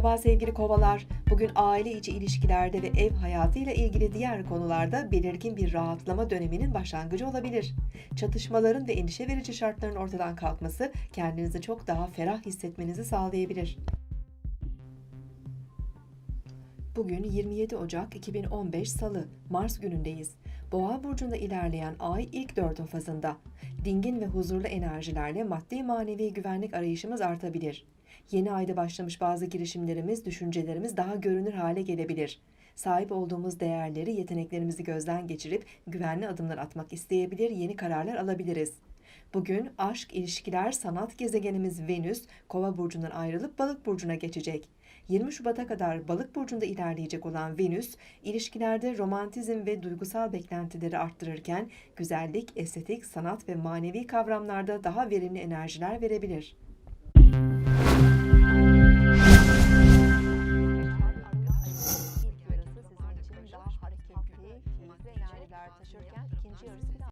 Merhaba sevgili kovalar. Bugün aile içi ilişkilerde ve ev hayatıyla ilgili diğer konularda belirgin bir rahatlama döneminin başlangıcı olabilir. Çatışmaların ve endişe verici şartların ortadan kalkması kendinizi çok daha ferah hissetmenizi sağlayabilir. Bugün 27 Ocak 2015 Salı, Mars günündeyiz. Boğa burcunda ilerleyen ay ilk dördün fazında. Dingin ve huzurlu enerjilerle maddi manevi güvenlik arayışımız artabilir. Yeni ayda başlamış bazı girişimlerimiz, düşüncelerimiz daha görünür hale gelebilir. Sahip olduğumuz değerleri, yeteneklerimizi gözden geçirip güvenli adımlar atmak isteyebilir, yeni kararlar alabiliriz. Bugün aşk, ilişkiler, sanat gezegenimiz Venüs, Kova burcundan ayrılıp Balık burcuna geçecek. 20 Şubat'a kadar Balık burcunda ilerleyecek olan Venüs, ilişkilerde romantizm ve duygusal beklentileri arttırırken güzellik, estetik, sanat ve manevi kavramlarda daha verimli enerjiler verebilir. İlk enerjiler taşırken ikinci yarısı biraz